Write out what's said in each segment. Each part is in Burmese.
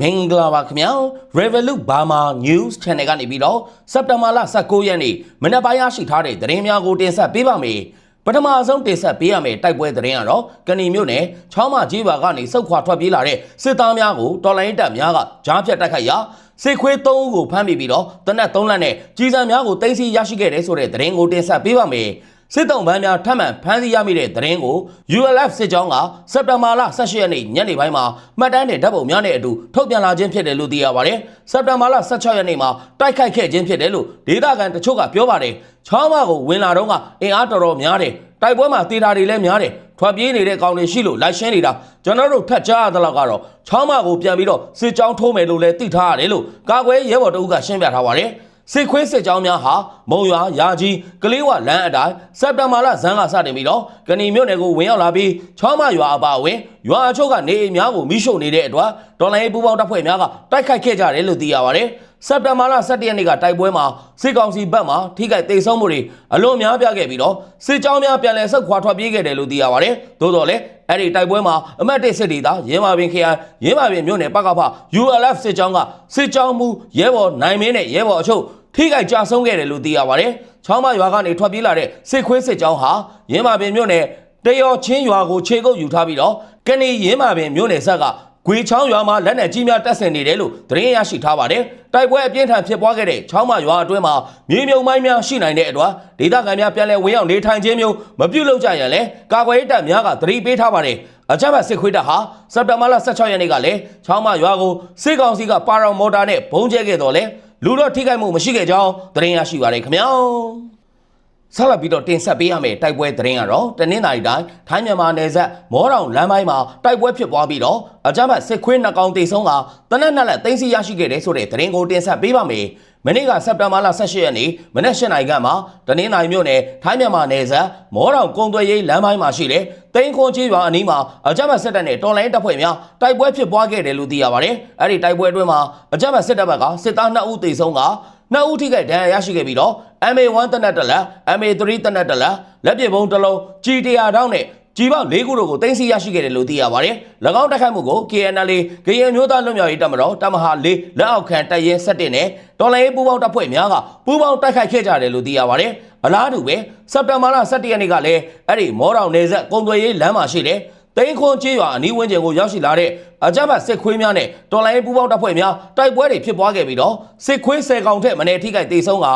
မင်္ဂလာပါခင်ဗျာ Revolut Burma News Channel ကနေပြီးတော့စက်တင်ဘာလ19ရက်နေ့မနက်ပိုင်းရရှိထားတဲ့သတင်းများကိုတင်ဆက်ပေးပါမယ်ပထမဆုံးတင်ဆက်ပေးရမယ့်တိုက်ပွဲသတင်းကတော့ကဏီမြို့နယ်ချောင်းမကြီးပါကနေစုတ်ခွာထွက်ပြေးလာတဲ့စစ်သားများကိုတော်လိုင်းတပ်များကကြားဖြတ်တိုက်ခိုက်ရာစစ်ခွေး3ဦးကိုဖမ်းမိပြီးတော့တနက်3လက်နဲ့ကြီးစံများကိုတင်စီရရှိခဲ့တဲ့ဆိုတဲ့သတင်းကိုတင်ဆက်ပေးပါမယ် စစ်တုံးပန်းများထပ်မံဖမ်းဆီးရမိတဲ့သတင်းကို ULF စစ်ကြောင်းကစက်တင်ဘာလ18ရက်နေ့ညနေပိုင်းမှာမှတ်တမ်းနဲ့ဓာတ်ပုံများနဲ့အတူထုတ်ပြန်လာခြင်းဖြစ်တယ်လို့သိရပါတယ်။စက်တင်ဘာလ16ရက်နေ့မှာတိုက်ခိုက်ခဲ့ခြင်းဖြစ်တယ်လို့ဒေသခံတချို့ကပြောပါတယ်။ချောင်းမကိုဝင်လာတော့ကအင်အားတော်တော်များတယ်။တိုက်ပွဲမှာတေတာတွေလည်းများတယ်။ထွက်ပြေးနေတဲ့ကောင်တွေရှိလို့လိုက်ရှင်းနေတာကျွန်တော်တို့ထက်ကြားရတဲ့လောက်ကတော့ချောင်းမကိုပြန်ပြီးတော့စစ်ကြောင်းထိုးမယ်လို့လည်းသိထားရတယ်လို့ကာကွယ်ရဲဘော်တအုပ်ကရှင်းပြထားပါတယ်။ စစ်ခွေးစစ်ကြောင်းများဟာမုံရွာရာကြီးကလေးဝလမ်းအတိုင်းစက်တဘာလဇန်ကစတင်ပြီးတော့ကဏီမြို့နယ်ကိုဝင်ရောက်လာပြီးချောင်းမရွာအပါအဝင်ရွာအချို့ကနေအိမ်များကိုမိရှို့နေတဲ့အတွက်ဒေါ်လာရေးပူပေါင်းတပ်ဖွဲ့များကတိုက်ခိုက်ခဲ့ကြတယ်လို့သိရပါတယ်စက်တဘာလ17ရက်နေ့ကတိုက်ပွဲမှာစစ်ကောင်စီဘက်မှထိခိုက်ဒေဆုံးမှုတွေအလွန်များပြားခဲ့ပြီးတော့စစ်ကြောင်းများပြန်လည်ဆက်ခွာထွက်ပြေးခဲ့တယ်လို့သိရပါတယ်သို့တော်လည်းအဲ့ဒီတိုက်ပွဲမှာအမတ်တစ်စစ်ဒေသရင်းမာပင်ခရိုင်ရင်းမာပင်မြို့နယ်ပကဖ ULF စစ်ကြောင်းကစစ်ကြောင်းမူရဲဘော်နိုင်မင်းနဲ့ရဲဘော်အချို့ ထိခိုက်ကြဆုံးခဲ့တယ်လို့သိရပါတယ်။ချောင်းမရွာကနေထွက်ပြေးလာတဲ့စစ်ခွေးစစ်ကြောင်းဟာရင်းမာပင်မြို့နယ်တရောချင်းရွာကိုခြေကုပ်ယူထားပြီးတော့ကနေရင်းမာပင်မြို့နယ်ဆက်ကဂွေချောင်းရွာမှာလက်နက်ကြီးများတပ်ဆင်နေတယ်လို့သတင်းရရှိထားပါတယ်။တိုက်ပွဲအပြင်းထန်ဖြစ်ပွားခဲ့တဲ့ချောင်းမရွာအတွင်းမှာမြေမြုံမိုင်းများရှိနိုင်တဲ့အတွက်ဒေသခံများပြန်လည်ဝင်ရောက်နေထိုင်ခြင်းမျိုးမပြုလုပ်ကြရန်လဲကာကွယ်ရေးတပ်များကသတိပေးထားပါတယ်။အကြမ်းဖက်စစ်ခွေးတပ်ဟာစက်တဘာလ16ရက်နေ့ကလည်းချောင်းမရွာကိုစစ်ကောင်စီကပါရောင်မော်တာနဲ့ဘုံကျဲခဲ့တော်လဲ လူတော့ထိခိုက်မှုမရှိခဲ့ကြောင်းသတင်းရရှိပါရခင်ဗျာ ဆက်လက်ပြီးတော့တင်ဆက်ပေးရမယ့်တိုက်ပွဲသတင်းကတော့တနင်္သာရီတိုင်းထိုင်းမြန်မာနယ်စပ်မောတောင်လမ်းပိုင်းမှာတိုက်ပွဲဖြစ်ပွားပြီးတော့အကြမ်းဖက်စစ်ခွေးနှစ်ကောင်တိတ်ဆုံးကတနက်နှစ်လက်သိမ်းဆီးရရှိခဲ့တဲ့ဆိုတဲ့သတင်းကိုတင်ဆက်ပေးပါမယ်မနေ့ကစက်တင်ဘာလ18ရက်နေ့မနက်၈နာရီခန့်မှာတနင်္သာရီမြို့နယ်ထိုင်းမြန်မာနယ်စပ်မောတောင်ကုန်းသွဲရေးလမ်းပိုင်းမှာရှိတဲ့တိန်ခွန်ချေးရွာအနီးမှာအကြမ်းဖက်စစ်တပ်နဲ့တော်လိုင်းတပ်ဖွဲ့များတိုက်ပွဲဖြစ်ပွားခဲ့တယ်လို့သိရပါတယ်။အဲ့ဒီတိုက်ပွဲအတွင်းမှာအကြမ်းဖက်စစ်တပ်ဘက်ကစစ်သား2ဦးသေဆုံးက နှစ်ဦးထိခိုက်ဒဏ်ရာရရှိခဲ့ပြီးတော့ MA1 တနက်တလက် MA3 တနက်တလက်လက်ပစ်ဗုံးတစ်လုံး G100 တောင်းနဲ့ကြီးပေါက်၄ခုတို့ကိုတင်စီရရှိခဲ့တယ်လို့သိရပါတယ်။၎င်းတိုက်ခိုက်မှုကို KNL ကရင်မျိုးသားလွတ်မြောက်ရေးတပ်မတော်တပ်မဟာ၄လက်အောက်ခံတပ်ရင်း7နဲ့တော်လိုင်းပူးပေါင်းတပ်ဖွဲ့များကပူးပေါင်းတိုက်ခိုက်ခဲ့ကြတယ်လို့သိရပါတယ်။အလားတူပဲစက်တင်ဘာလ17ရက်နေ့ကလည်းအဲ့ဒီမောတောင်နယ်ဆက်ကုံသွေးရေးလမ်းမှာရှိတဲ့ တိန်ခွန်ကျေးရွာအနီးဝန်းကျင်ကိုရောက်ရှိလာတဲ့အကြမ်းဖက်စစ်ခွေးများနဲ့တော်လိုင်းပူးပေါင်းတပ်ဖွဲ့များတိုက်ပွဲတွေဖြစ်ပွားခဲ့ပြီးတော့စစ်ခွေး10ကောင်ထက်မနည်းထိခိုက်ဒေဆုံးက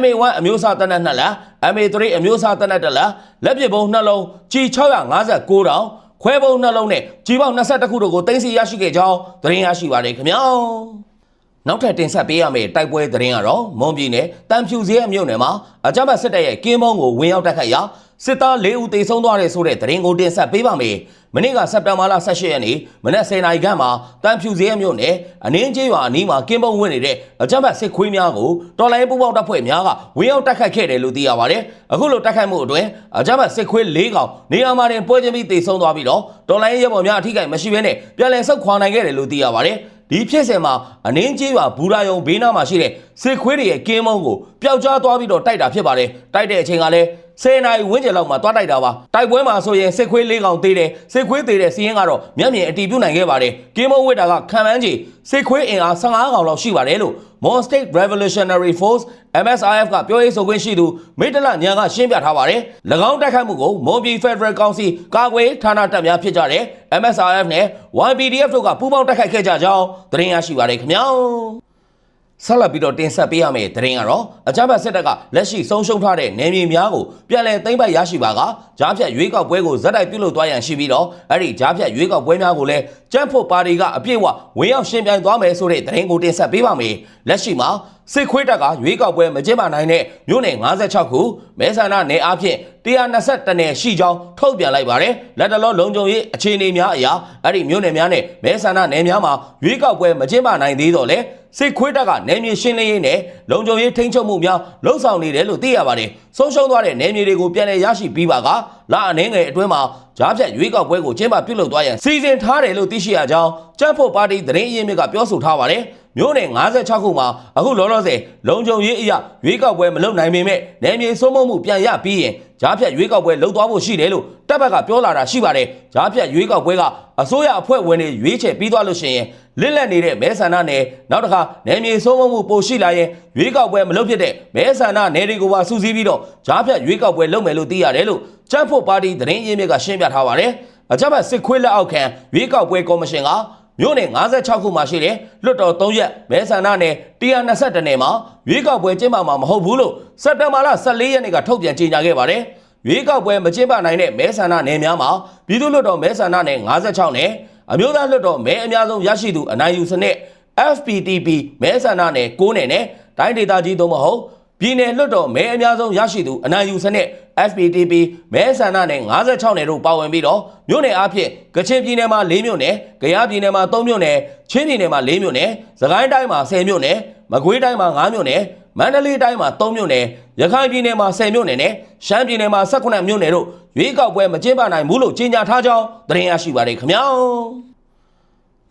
MA1 အမျိုးအစားတပ်နက်2လက် MA3 အမျိုးအစားတပ်နက်1လက်လက်ပစ်ဗုံး2လုံး G659 တောင်ခွဲဗုံး2လုံးနဲ့ကြီးပေါင်း22ခုတို့ကိုတင်စီရရှိခဲ့ကြောင်းသတင်းရရှိပါတယ်ခင်ဗျာနောက်ထပ်တင်ဆက်ပေးရမယ့်တိုက်ပွဲသတင်းကတော့မွန်ပြည်နယ်တန်ဖြူစည်းအမြို့နယ်မှာအကြမ်းဖက်စစ်တပ်ရဲ့ကင်းမုံကိုဝင်ရောက်တိုက်ခိုက်ရာ စစ်သား၄ဦးသေဆုံးသွားတယ်ဆိုတဲ့သတင်းကိုတင်ဆက်ပေးပါမယ်။မနေ့ကစက်တင်ဘာလ18ရက်နေ့မနက်10:00နာရီခန့်မှာတန်ဖြူစည်းအမြို့နယ်အနင်းကျေးရွာအနီးမှာကင်းမုံဝင်နေတဲ့အကြမ်းဖက်စစ်ခွေးများကိုတော်လိုင်းပူပေါင်းတပ်ဖွဲ့များကဝင်ရောက်တိုက်ခိုက်ခဲ့တယ်လို့သိရပါတယ်။အခုလိုတိုက်ခိုက်မှုအတွင်းအကြမ်းဖက်စစ်ခွေး၄ကောင်နေရာမှာတင်ပွဲချင်းပြီးသေဆုံးသွားပြီးတော့တော်လိုင်းရဲဘော်များအထိကိမရှိဘဲနဲ့ပြန်လည်ဆုတ်ခွာနိုင်ခဲ့တယ်လို့သိရပါတယ်။ဒီဖြစ်စဉ်မှာအနင်းကျေးရွာဘူရာယုံဘေးနားမှာရှိတဲ့စစ်ခွေးတွေရဲ့ကင်းမုံကိုပျောက်ကြားသွားပြီးတော့တိုက်တာဖြစ်ပါတယ်တိုက်တဲ့အချိန်ကလည်း 10နာရီဝန်းကျင်လောက်မှာတွားတိုက်တာပါတိုက်ပွဲမှာဆိုရင်စစ်ခွေး၄ကောင်သေးတယ်စစ်ခွေးသေးတဲ့စီးရင်ကတော့မျက်မြင်အတီးပြုတ်နိုင်ခဲ့ပါတယ်ကင်းမုံဝစ်တာကခံမှန်းကြီးစစ်ခွေးအင်အား15ကောင်လောက်ရှိပါတယ်လို့ Mon State Revolutionary Force MSIF ကပြောရေးဆိုခွင့်ရှိသူမိတ္တလညံကရှင်းပြထားပါတယ်၎င်းတိုက်ခိုက်မှုကိုမွန်ပြည် Federal Council ကာကွယ်ဌာနတပ်များဖြစ်ကြတဲ့ MSIF နဲ့ YPDF တို့ကပူးပေါင်းတိုက်ခိုက်ခဲ့ကြကြောင်းသတင်းရရှိပါတယ်ခင်ဗျာ ဆက်လက်ပြီးတော့တင်ဆက်ပေးရမယ့်သတင်းကတော့အကြမ်းဖက်စစ်တပ်ကလက်ရှိဆုံးရှုံးထားတဲ့နယ်မြေများကိုပြန်လည်သိမ်းပိုက်ရရှိပါကကြားဖြတ်ရွေးကောက်ပွဲကိုဇက်တိုက်ပြုလုပ်သွားရန်ရှိပြီးတော့အဲ့ဒီကြားဖြတ်ရွေးကောက်ပွဲများကိုလည်းကျန်းဖို့ပါတီကအပြည့်အဝဝင်ရောက်ရှင်းပြိုင်သွားမယ်ဆိုတဲ့သတင်းကိုတင်ဆက်ပေးပါမယ်လက်ရှိမှာစစ်ခွေးတပ်ကရွေးကောက်ပွဲမကျင်းပနိုင်တဲ့မြို့နယ်56ခုမဲဆန္ဒနယ်အားဖြင့်120နယ်ရှိကြောင်းထုတ်ပြန်လိုက်ပါတယ်လက်တလောလုံခြုံရေးအခြေအနေများအရာအဲ့ဒီမြို့နယ်များနဲ့မဲဆန္ဒနယ်များမှာရွေးကောက်ပွဲမကျင်းပနိုင်သေးတော့လေစစ်ခွေးတပ်ကနယ်မြေရှင်းလင်းရေးနဲ့လုံခြုံရေးထိန်းချုပ်မှုများလှုံ့ဆော်နေတယ်လို့သိရပါတယ်ဆုံးရှုံးသွားတဲ့နယ်မြေတွေကိုပြန်လည်ရရှိပြီးပါကလအနှင်းငယ်အတွင်းမှာကြားဖြတ်ရွေးကောက်ပွဲကိုကျင်းပပြုလုပ်သွားရန်စီစဉ်ထားတယ်လို့သိရှိရကြောင်းကြက်ဖို့ပါတီသတင်းအရင်းမြစ်ကပြောဆိုထားပါတယ်မြို့နယ်56ခုမှာအခုလောလောဆယ်လုံခြုံရေးအရာရွေးကောက်ပွဲမလုပ်နိုင်ပေမဲ့နယ်မြေစိုးမိုးမှုပြန်ရပြီးရင်ကြားဖြတ်ရွေးကောက်ပွဲလုပ်သွားဖို့ရှိတယ်လို့တပ်ဘက်ကပြောလာတာရှိပါတယ်ကြားဖြတ်ရွေးကောက်ပွဲကအစိုးရအဖွဲ့ဝင်တွေရွေးချယ်ပြီးသွားလို့ရှိရင် လစ်လက်နေတဲ့မဲဆန္ဒနယ်နောက်တစ်ခါနယ်မြေစိုးမိုးမှုပိုရှိလာရင်ရွေးကောက်ပွဲမလုပ်ဖြစ်တဲ့မဲဆန္ဒနယ်တွေကိုပါစူးစီးပြီးတော့ဂျားဖြတ်ရွေးကောက်ပွဲလုပ်မယ်လို့သိရတယ်လို့ကျန်းဖို့ပါတီသတင်းရင်းမြစ်ကရှင်းပြထားပါတယ်အကြမ်းဖက်စစ်ခွေးလက်အောက်ခံရွေးကောက်ပွဲကော်မရှင်ကမြို့နယ်56ခုမှာရှိတဲ့လွတ်တော်3ရက်မဲဆန္ဒနယ်122နယ်မှာရွေးကောက်ပွဲကျင်းပမှာမဟုတ်ဘူးလို့စက်တဘာလ14ရက်နေ့ကထုတ်ပြန်ကြေညာခဲ့ပါတယ်ရွေးကောက်ပွဲမကျင်းပနိုင်တဲ့မဲဆန္ဒနယ်များမှာပြည်သူ့လွတ်တော်မဲဆန္ဒနယ်56နယ် အမျိုးသားလွတ်တော်မဲအများဆုံးရရှိသူအနိုင်ယူစနစ် FPTP မဲဆန္ဒနယ်6နယ်နဲ့တိုင်းဒေသကြီးသို့မဟုတ်ပြည်နယ်လွတ်တော်မဲအများဆုံးရရှိသူအနိုင်ယူစနစ် FPTP မဲဆန္ဒနယ်56နယ်တို့ပါဝင်ပြီးတော့မြို့နယ်အဖြစ်ကချင်ပြည်နယ်မှာ4မြို့နယ်၊ကယားပြည်နယ်မှာ3မြို့နယ်၊ချင်းပြည်နယ်မှာ4မြို့နယ်၊စကိုင်းတိုင်းမှာ10မြို့နယ်၊မကွေးတိုင်းမှာ5မြို့နယ်၊မန္တလေးတိုင်းမှာ3မြို့နယ်၊ရခိုင်ပြည်နယ်မှာ10မြို့နယ်နဲ့ရှမ်းပြည်နယ်မှာ18မြို့နယ်တို့ရွေးကောက်ပွဲမကျင်းပနိုင်ဘူးလို့ကြေညာထားကြောင်းသတင်းရရှိပါတယ်ခင်ဗျာ။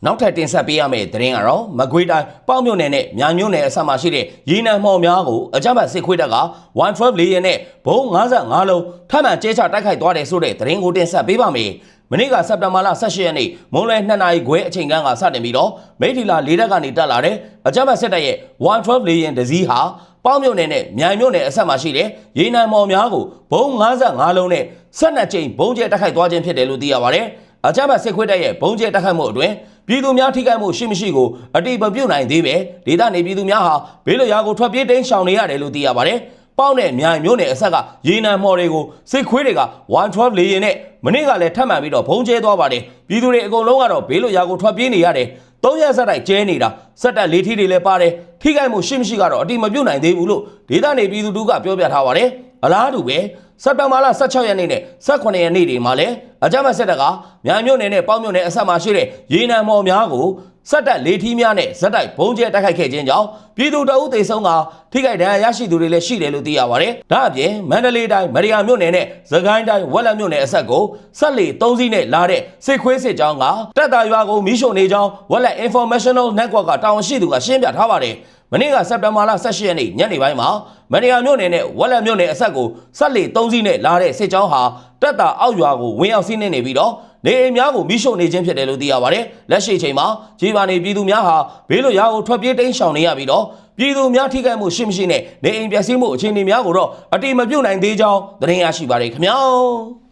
နောက်ထပ်တင်ဆက်ပေးရမယ့်သတင်းကတော့မကွေးတိုင်းပေါ့မြို့နယ်နဲ့ညာမြို့နယ်အစပ်မှာရှိတဲ့ရေနံမှော်များကိုအကြမ်းဖက်စစ်ခွေးတပ်က112လေယာဉ်နဲ့ဘုံ55လုံးထပ်မံကျဲချတိုက်ခိုက်သွားတယ်ဆိုတဲ့သတင်းကိုတင်ဆက်ပေးပါမယ်။မနေ့ကစက်တင်ဘာလ18ရက်နေ့မွန်းလွဲ2နာရီခွဲအချိန်ကန်းကစတင်ပြီးတော့မိထီလာလေးတက်ကနေတက်လာတဲ့အကြမ်းဖက်စစ်တပ်ရဲ့112လေယာဉ်တစ်စီးဟာပေါ့မြို့နယ်နဲ့မြိုင်မြို့နယ်အဆက်မှာရှိတဲ့ရေနံမော်များကိုဘုံ55လုံးနဲ့12ကြိမ်ဘုံကျဲတိုက်ခိုက်သွားခြင်းဖြစ်တယ်လို့သိရပါတယ်။ အကြမ်းဖက်စစ်ခွေးတပ်ရဲ့ဘုံကျဲတိုက်ခိုက်မှုအတွင်းပြည်သူများထိခိုက်မှုရှိမရှိကိုအတိမပြုတ်နိုင်သေးပဲဒေသနေပြည်သူများဟာဘေးလွတ်ရာကိုထွက်ပြေးတိမ်းရှောင်နေရတယ်လို့သိရပါတယ်။ပေါက်နဲ့မြိုင်မျိုးနယ်အဆက်ကရေနံမော်တွေကိုစစ်ခွေးတွေက112လေယာဉ်နဲ့မနေ့ကလည်းထပ်မံပြီးတော့ဘုံကျဲသွားပါတယ်။ပြည်သူတွေအကုန်လုံးကတော့ဘေးလွတ်ရာကိုထွက်ပြေးနေရတယ်။သုံးရက်ဆက်တိုက်ကျဲနေတာစက်တက်လေးထီတွေလည်းပါတယ်။ထိခိုက်မှုရှိမရှိကတော့အတိမပြုတ်နိုင်သေးဘူးလို့ဒေသနေပြည်သူတို့ကပြောပြထားပါတယ်။ အလားတူပဲစက်တဘာလ16ရက်နေ့နဲ့18ရက်နေ့တွေမှာလည်းအကြမ်းဖက်စစ်တပ်ကမြိုင်မြို့နယ်နဲ့ပေါက်မြို့နယ်အဆက်မှာရှိတဲ့ရေနံမော်များကိုစက်တက်လေးထီးများနဲ့ဇက်တိုက်ဘုံကျဲတိုက်ခိုက်ခဲ့ခြင်းကြောင့်ပြည်သူတအုပ်သေဆုံးကထိခိုက်ဒဏ်ရာရရှိသူတွေလည်းရှိတယ်လို့သိရပါတယ်။ဒါအပြင်မန္တလေးတိုင်းမရိယာမြို့နယ်နဲ့သခိုင်းတိုင်းဝက်လက်မြို့နယ်အဆက်ကိုဆက်လီ၃စီးနဲ့လာတဲ့စစ်ခွေးစစ်ကြောင်းကတက်တာရွာကိုမီးရှို့နေကြောင်းဝက်လက် Informational Network ကတာဝန်ရှိသူကရှင်းပြထားပါတယ်။ မနေ့ကစက်တင်ဘာလ18ရက်နေ့ညနေပိုင်းမှာမန္တရာမြို့နယ်နဲ့ဝက်လက်မြို့နယ်အဆက်ကိုဆက်လီ၃စီးနဲ့လာတဲ့စစ်ကြောင်းဟာတက်တာအောက်ရွာကိုဝင်ရောက်စီးနှင်းနေပြီးတော့နေအိမ်များကိုမိရှို့နေခြင်းဖြစ်တယ်လို့သိရပါတယ်။လက်ရှိချိန်မှာကြီးပါနေပြည်သူများဟာဘေးလွတ်ရာကိုထွက်ပြေးတိမ်းရှောင်နေရပြီးတော့ပြည်သူများထိခိုက်မှုရှိမရှိနဲ့နေအိမ်ပျက်စီးမှုအခြေအနေများကိုတော့အတိမပြုတ်နိုင်သေးကြောင်းသတင်းရရှိပါတယ်ခင်ဗျာ။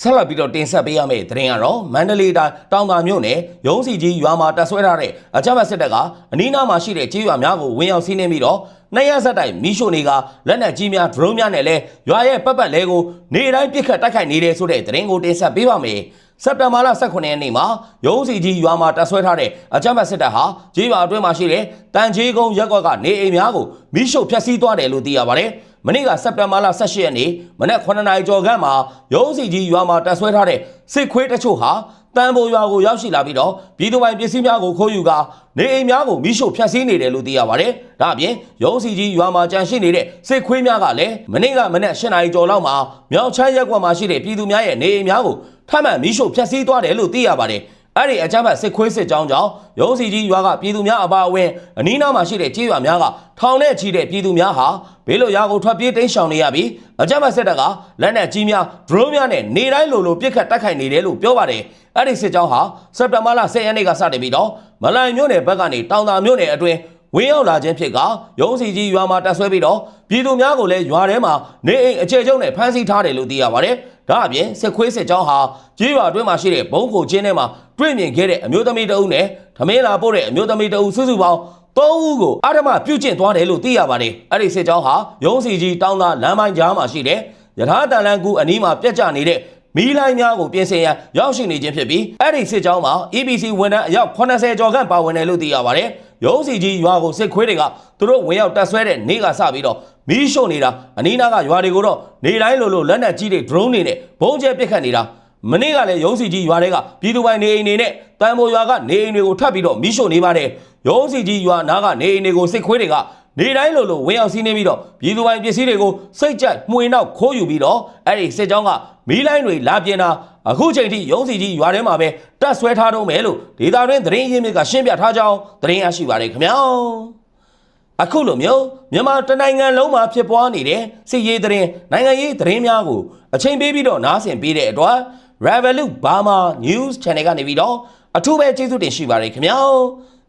ဆက်လက်ပြီးတော့တင်ဆက်ပေးရမယ့်သတင်းကတော့မန္တလေးတိုင်းတောင်သာမြို့နယ်ရုံးစီကြီးရွာမှာတပ်ဆွဲထားတဲ့အကြမ်းဖက်စစ်တပ်ကအနီးနားမှာရှိတဲ့ကြေးရွာများကိုဝင်ရောက်စီးနင်းပြီးတော့နှစ်ရက်ဆက်တိုက်မီးရှို့နေကလက်နက်ကြီးများဒရုန်းများနဲ့လည်းရွာရဲ့ပတ်ပတ်လဲကိုနေတိုင်းပစ်ခတ်တိုက်ခိုက်နေတယ်ဆိုတဲ့သတင်းကိုတင်ဆက်ပေးပါမယ်စက်တင်ဘာလ18ရက်နေ့မှာရုံးစီကြီးရွာမှာတပ်ဆွဲထားတဲ့အကြမ်းဖက်စစ်တပ်ဟာကြေးရွာအတွင်းမှာရှိတဲ့တန်ချေကုန်းရက်ကွက်ကနေအိမ်များကိုမီးရှို့ဖျက်ဆီးသွားတယ်လို့သိရပါတယ်။ မနေ့ကစက်တင်ဘာလ18ရက်နေ့မနက်9နာရီကျော်ခန့်မှာရုံးစီကြီးရွာမှာတပ်ဆွဲထားတဲ့စစ်ခွေးတချို့ဟာတန်ဖိုရွာကိုရောက်ရှိလာပြီးတော့ပြည်သူပိုင်ပစ္စည်းများကိုခိုးယူကာနေအိမ်များကိုမိရှို့ဖျက်ဆီးနေတယ်လို့သိရပါတယ်။ဒါအပြင်ရုံးစီကြီးရွာမှာကြန့်ရှိနေတဲ့စစ်ခွေးများကလည်းမနေ့ကမနက်8နာရီကျော်လောက်မှာမြောက်ချမ်းရက်ကွက်မှာရှိတဲ့ပြည်သူများရဲ့နေအိမ်များကိုထပ်မံမိရှို့ဖျက်ဆီးသွားတယ်လို့သိရပါတယ်။ အဲ့ဒီအကြမ်းဖက်စစ်ခွေးစစ်ကြောင်းကြောင့်ရုံးစီကြီးရွာကပြည်သူများအပါအဝင်အနီးနားမှာရှိတဲ့ကြေးရွာများကထောင်နဲ့ချီတဲ့ပြည်သူများဟာဘေးလွတ်ရာကိုထွက်ပြေးတိမ်းရှောင်နေရပြီးအကြမ်းဖက်စစ်တပ်ကလက်နက်ကြီးများဒရုန်းများနဲ့နေတိုင်းလိုလိုပစ်ခတ်တိုက်ခိုက်နေတယ်လို့ပြောပါတယ်အဲ့ဒီစစ်ကြောင်းဟာစက်တင်ဘာလ10ရက်နေ့ကစတင်ပြီးတော့မလိုင်မြို့နယ်ဘက်ကနေတောင်သာမြို့နယ်အတွင်းဝင်းရောက်လာခြင်းဖြစ်ကရုံးစီကြီးရွာမှာတပ်ဆွဲပြီးတော့ပြည်သူများကိုလည်းရွာထဲမှာနေအိမ်အခြေကျုံနဲ့ဖမ်းဆီးထားတယ်လို့သိရပါတယ်။ ဒါအပြင်စစ်ခွေးစစ်ကြောင်းဟာကြီးရွာအတွင်းမှာရှိတဲ့ဘုံခိုချင်းထဲမှာတွေ့မြင်ခဲ့တဲ့အမျိုးသမီးတအုပ်နဲ့ထမင်းလာပို့တဲ့အမျိုးသမီးတအုပ်စုစုပေါင်းသုံးဦးကိုအာဓမပြုတ်ကျင့်သွားတယ်လို့သိရပါတယ်။အဲ့ဒီစစ်ကြောင်းဟာရုံးစီကြီးတောင်းသားလမ်းပိုင်းကြားမှာရှိတဲ့ရထားတန်လန်းကူအနီးမှာပြက်ကျနေတဲ့မီးလိုင်းများကိုပြင်ဆင်ရန်ရောက်ရှိနေခြင်းဖြစ်ပြီးအဲ့ဒီစစ်ကြောင်းမှာ EBC ဝန်ထမ်းအယောက်80ကျော်ခန့်ပါဝင်တယ်လို့သိရပါတယ်။ ရုံးစီကြီးရွာကိုစစ်ခွေးတွေကသူတို့ဝင်ရောက်တပ်ဆွဲတဲ့နေ့ကစပြီးတော့မီးရှို့နေတာအနီးနားကရွာတွေကိုတော့နေတိုင်းလိုလိုလက်နက်ကြီးတွေ drone တွေနဲ့ဘုံကျဲပစ်ခတ်နေတာမနေ့ကလည်းရုံးစီကြီးရွာတွေကပြည်သူပိုင်နေအိမ်တွေနဲ့တန်ဖိုရွာကနေအိမ်တွေကိုထပ်ပြီးတော့မီးရှို့နေပါတယ်။ရုံးစီကြီးရွာနားကနေအိမ်တွေကိုစစ်ခွေးတွေက နေတိုင်းလိုလိုဝင်ရောက်စီးနေပြီးတော့ပြည်သူပိုင်ပစ္စည်းတွေကိုစိတ်ကြိုက်မှွေနောက်ခိုးယူပြီးတော့အဲ့ဒီစစ်ကြောင်းကမီးလိုင်းတွေလာပြင်းတာအခုချိန်ထိရုံးစီကြီးရွာထဲမှာပဲတက်ဆွဲထားတော့မယ်လို့ဒေတာတွင်သတင်းရင်းမြစ်ကရှင်းပြထားကြောင်းသတင်းရရှိပါတယ်ခင်ဗျာအခုလိုမျိုးမြန်မာတနိုင်ငံလုံးမှာဖြစ်ပွားနေတဲ့စစ်ရေးသတင်းနိုင်ငံရေးသတင်းများကိုအချိန်ပေးပြီးတော့နားဆင်ပေးတဲ့အတွက် Revolut Burma News Channel ကနေပြီးတော့အထူးပဲကျေးဇူးတင်ရှိပါတယ်ခင်ဗျာ